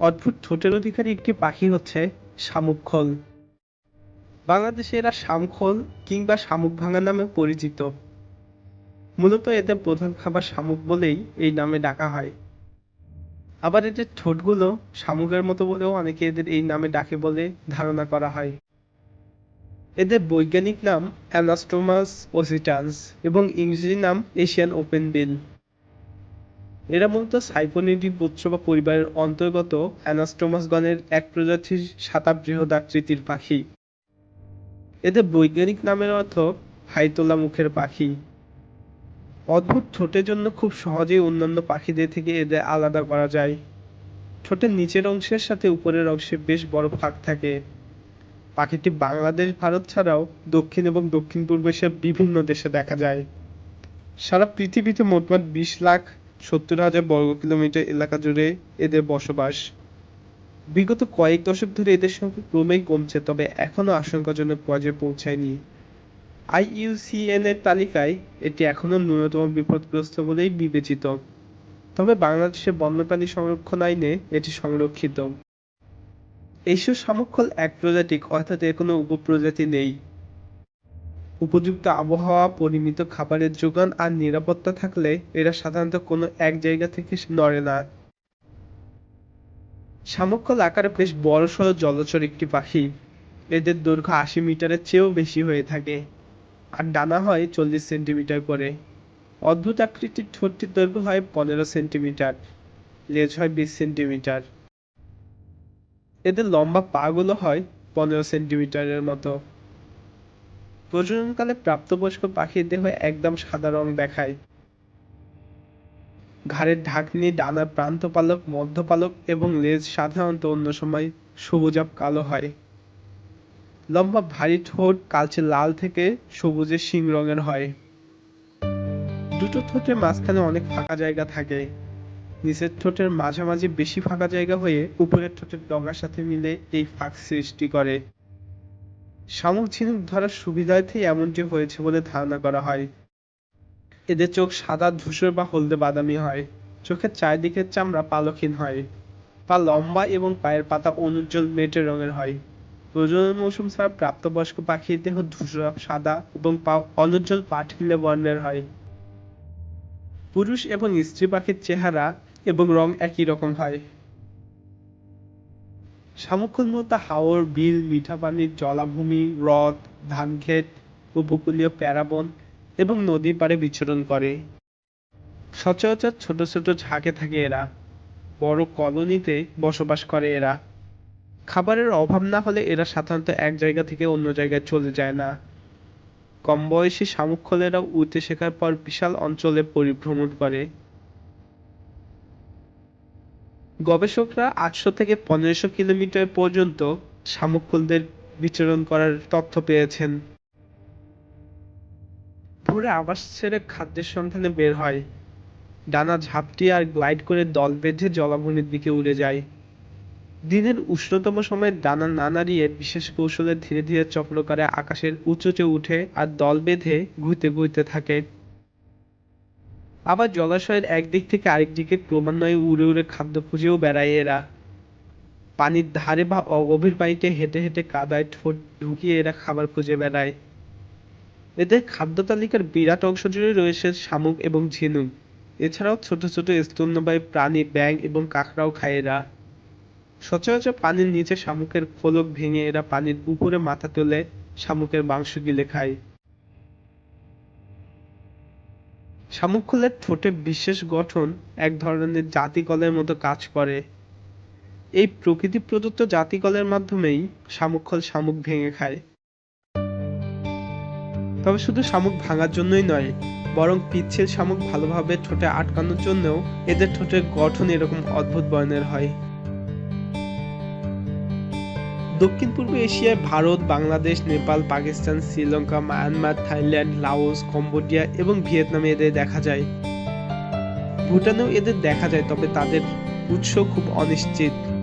অদ্ভুত ঠোঁটের অধিকারী একটি পাখি হচ্ছে শামুকখোল। বাংলাদেশে এরা শামখোল কিংবা শামুক ভাঙা নামে পরিচিত। মূলত এদের প্রধান খাবার শামুক বলেই এই নামে ডাকা হয়। আবার এদের ঠোঁটগুলো শামুকের মতো বলেও অনেকে এদের এই নামে ডাকে বলে ধারণা করা হয়। এদের বৈজ্ঞানিক নাম অ্যানাস্টোমাস ওসিটান্স এবং ইংরেজি নাম এশিয়ান ওপেন বিল। এরা মূলত সাইপোনিডি গোত্র বা পরিবারের অন্তর্গত অ্যানাস্টোমাস গণের এক প্রজাতির সাতা বৃহদাকৃতির পাখি। এদের বৈজ্ঞানিক নামের অর্থ হাইতোলা মুখের পাখি। অদ্ভুত ঠোঁটের জন্য খুব সহজেই অন্যান্য পাখিদের থেকে এদের আলাদা করা যায়। ঠোঁটের নিচের অংশের সাথে উপরের অংশে বেশ বড় ফাঁক থাকে। পাখিটি বাংলাদেশ, ভারত ছাড়াও দক্ষিণ এবং দক্ষিণ পূর্ব এশিয়ার বিভিন্ন দেশে দেখা যায়। সারা পৃথিবীতে মোটমাট বিশ লাখ সত্তর হাজার বর্গ কিলোমিটার এলাকা জুড়ে এদের বসবাস। বিগত কয়েক দশক ধরে এদের সংখ্যা ক্রমেই কমছে, তবে এখনও আশঙ্কাজনক পর্যায়ে পৌঁছায়নি। আইইউসিএন এর তালিকায় এটি এখনও ন্যূনতম বিপদগ্রস্ত বলেই বিবেচিত। তবে বাংলাদেশের বন্যপ্রাণী সংরক্ষণ আইনে এটি সংরক্ষিত। এইসব শামুকখোল এক প্রজাতিক, অর্থাৎ এর কোনো উপপ্রজাতি নেই। উপযুক্ত আবহাওয়া, পরিমিত খাবারের যোগান আর নিরাপত্তা থাকলে এরা সাধারণত কোনো এক জায়গা থেকে নড়ে না। শামুকখোল আকারে বেশ বড়সড় জলচর একটি পাখি। এদের দৈর্ঘ্য আশি মিটারের চেয়েও বেশি হয়ে থাকে আর ডানা হয় চল্লিশ সেন্টিমিটার করে। অদ্ভুত আকৃতির ঠোঁটটির দৈর্ঘ্য হয় পনেরো সেন্টিমিটার, লেজ হয় বিশ সেন্টিমিটার। এদের লম্বা পাগুলো হয় পনেরো সেন্টিমিটারের মতো। প্রজননকালে প্রাপ্তবয়স্ক পাখির দেহ একদম সাদা রং দেখায়। ঘাড়ের ঢাকনি ডানার প্রান্ত প্রান্তপালক, মধ্যপালক এবং লেজ সাধারণত অন্য সময় সবুজাব কালো হয়। লম্বা ভারী ঠোঁট কালচে লাল থেকে সবুজে শিং রঙের হয়। দুটো ঠোঁটের মাঝখানে অনেক ফাঁকা জায়গা থাকে। নিচের ঠোঁটের মাঝামাঝি বেশি ফাঁকা জায়গা হয়ে উপরের ঠোঁটের ডগার সাথে মিলে এই ফাঁক সৃষ্টি করে। শামুক ঝিনুক ধরার সুবিধার্থেই এমনটি হয়েছে বলে ধারণা করা হয়। এদের চোখ সাদা, ধূসর বা হলদে বাদামি হয়। চোখের চারিদিকের চামড়া পালকহীন হয়। পা লম্বা এবং পায়ের পাতা অনুজ্জ্বল মেটে রঙের হয়। প্রজনন মৌসুম ছাড়া প্রাপ্তবয়স্ক পাখির দেহ ধূসর, সাদা এবং পা অনুজ্জ্বল পাটকিলে বর্ণের হয়। পুরুষ এবং স্ত্রী পাখির চেহারা এবং রং একই রকম হয়। মূলত হাওর, বিল, মিঠা পানির জলাভূমি, হ্রদ, ধানক্ষেত, উপকূলীয় প্যারাবন এবং নদীর পাড়ে বিচরণ করে। সচরাচর ছোট ছোট ঝাঁকে থাকে এরা। বড় কলোনিতে বসবাস করে এরা। খাবারের অভাব না হলে এরা সাধারণত এক জায়গা থেকে অন্য জায়গায় চলে যায় না। কম বয়সী শামুকখোলেরা উড়তে শেখার পর বিশাল অঞ্চলে পরিভ্রমণ করে। গবেষকরা আটশো থেকে পনেরোশো কিলোমিটার পর্যন্ত শামুকখোলদের বিচরণ করার তথ্য পেয়েছেন। ভোরে আবাস ছেড়ে খাদ্যের সন্ধানে বের হয়। ডানা ঝাপটি আর গ্লাইড করে দল বেঁধে জলাভূমির দিকে উড়ে যায়। দিনের উষ্ণতম সময়ে ডানা না নাড়িয়ে বিশেষ কৌশলে ধীরে ধীরে চক্র করে আকাশের উঁচুতে উঠে আর দল বেঁধে ঘুরতে ঘুরতে থাকে। আবার জলাশয়ের একদিক থেকে আরেক দিকে ক্রমান্বয়ে উড়ে উড়ে খাদ্য খুঁজেও বেড়ায় এরা। পানির ধারে বা অগভীর পানিতে হেঁটে হেঁটে কাদায় ঠোঁট ঢুকিয়ে এরা খাবার খুঁজে বেড়ায়। এদের খাদ্য তালিকার বিরাট অংশ জুড়ে রয়েছে শামুক এবং ঝিনুক। এছাড়াও ছোট ছোট স্তন্যপায়ী প্রাণী ব্যাঙ এবং কাঁকড়াও খায় এরা। সচরাচর পানির নিচে শামুকের খোলক ভেঙে এরা পানির উপরে মাথা তুলে শামুকের মাংস গিলে খায়। শামুকখোলের ঠোঁটে বিশেষ গঠন এক ধরনের জাতিকলের মতো কাজ করে। এই প্রকৃতি প্রদত্ত জাতিকলের মাধ্যমেই শামুকখোল শামুক ভেঙে খায়। তবে শুধু শামুক ভাঙার জন্যই নয়, বরং পিচ্ছিল শামুক ভালোভাবে ঠোঁটে আটকানোর জন্যও এদের ঠোঁটের গঠন এরকম অদ্ভুত বর্ণের হয়। দক্ষিণ পূর্ব এশিয়ায় Bharat, Bangladesh, Nepal, Pakistan, Sri Lanka, Myanmar, Thailand, Laos, Cambodia এবং ভিয়েতনামে এদের দেখা যায়। ভুটানেও এদের দেখা যায়, তবে তাদের উৎস খুব অনিশ্চিত।